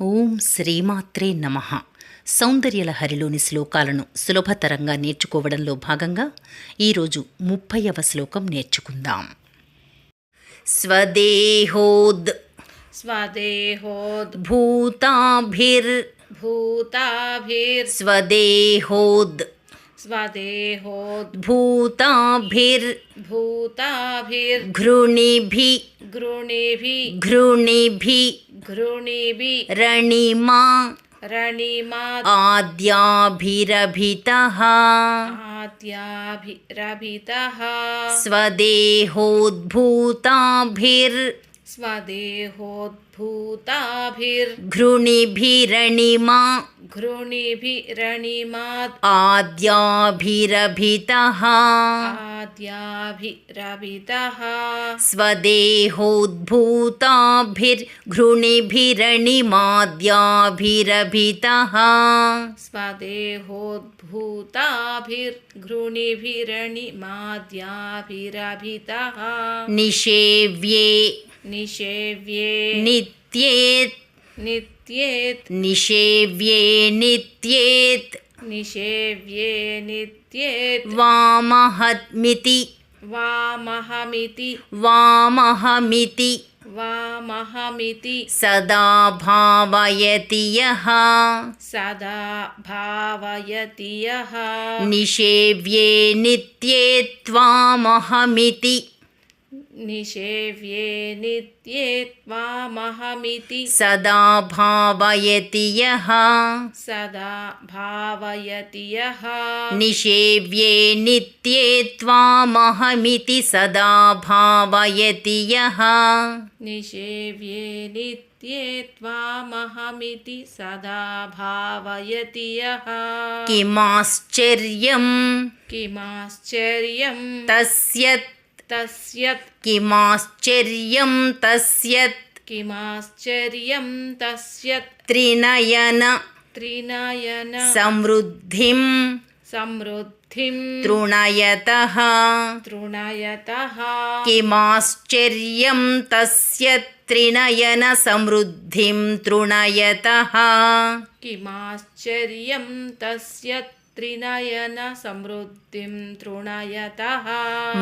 ఓం శ్రీమాత్రే నమ సౌందర్యలహరిలోని శ్లోకాలను సులభతరంగా నేర్చుకోవడంలో భాగంగా ఈరోజు ముప్పైవ శ్లోకం నేర్చుకుందాం స్వదేహోద్ स्वदेहोद् భూతాభిర్ भूताभिर् స్వదేహోద్ स्वदेहोद् భూతాభిర్ भूताभिर् ఘృణిభి घृणीभि रणिमा रणिमा आद्याभिरभितः आद्याभिरभितः स्वदेहोद्भूताभिर् स्वदेहोद्भूताभिर्घृणिभिरणिमा घृणिभिरणिमात् आद्याभिरभितः आद्याभिरभितः स्वदेहोद्भूताभिर्घृणिभिरणिमाद्याभिरभितः। स्वदेहोद्भूताभिर्गृणिभिरणिमाद्याभिरभितः निषेव्ये। निषेव्ये। नित्येत्। नित्येत्। निषेव्ये नित्येत् నిషేవ్యే నిత్యే వామహమితి వామహమితి వామహమితి వామహమితి సదా భావయతి యః సదా భావయతి యః నిషేవ్యే నిత్యే త్వామహమితి निषेव्ये नित्ये त्वामहमिति। सदा भावयति यः। सदा भावयति यः। निषेव्ये नित्ये त्वामहमिति सदा भावयति यः। निषेव्ये नित्ये त्वामहमिति सदा भावयति यः। किमाश्चर्यं किमाश्चर्यं तस्य तस्य किमाश्चर्यं तस्य किमाश्चर्यं तस्य त्रिनयन। त्रिनयन। समृद्धिं। समृद्धिं। तृणयतः। तृणयतः। किमाश्चर्यं तस्य त्रिनयनसमृद्धिं तृणयतः। किमाश्चर्यं तस्य త్రినయన సమృద్ధిం తృణయత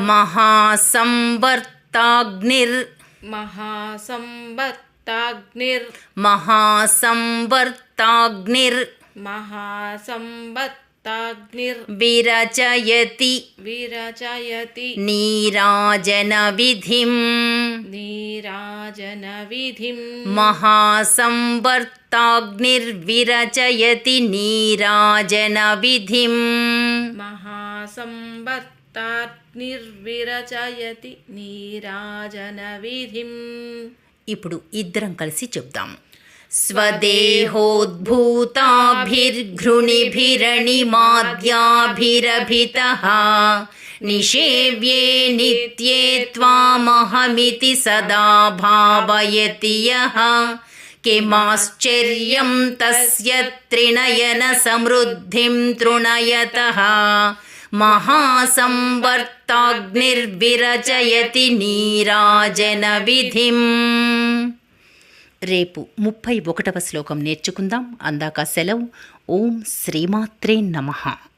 మహాసంవర్తాగ్నిర్. మహాసంవర్తాగ్నిర్. మహాసంవర్తాగ్నిర్. మహాసంవత్ महासम्बत्ताग्निर्विरचयति विरचयति विरचयति नीराजनविधिं नीराजनविधिं महासंवर्ताग्निर्विरचयति नीराजनविधिम् महासंबत्ताग्निर्विरचयति नीराजनविधिम् ఇప్పుడు ఇద్దరం కలిసి చెప్దాం स्वदेहोद्भूताभिर्घृणिभिरणिमाद्याभिरभितः। निषेव्ये नित्ये त्वामहमिति सदा भावयति यः। किमाश्चर्यं तस्य त्रिणयनसमृद्धिं तृणयतः। महासंवर्ताग्निर्विरचयति नीराजनविधिम्। రేపు ముప్పై ఒకటవ శ్లోకం నేర్చుకుందాం. అందాక సెలవు. ఓం శ్రీమాత్రే నమః.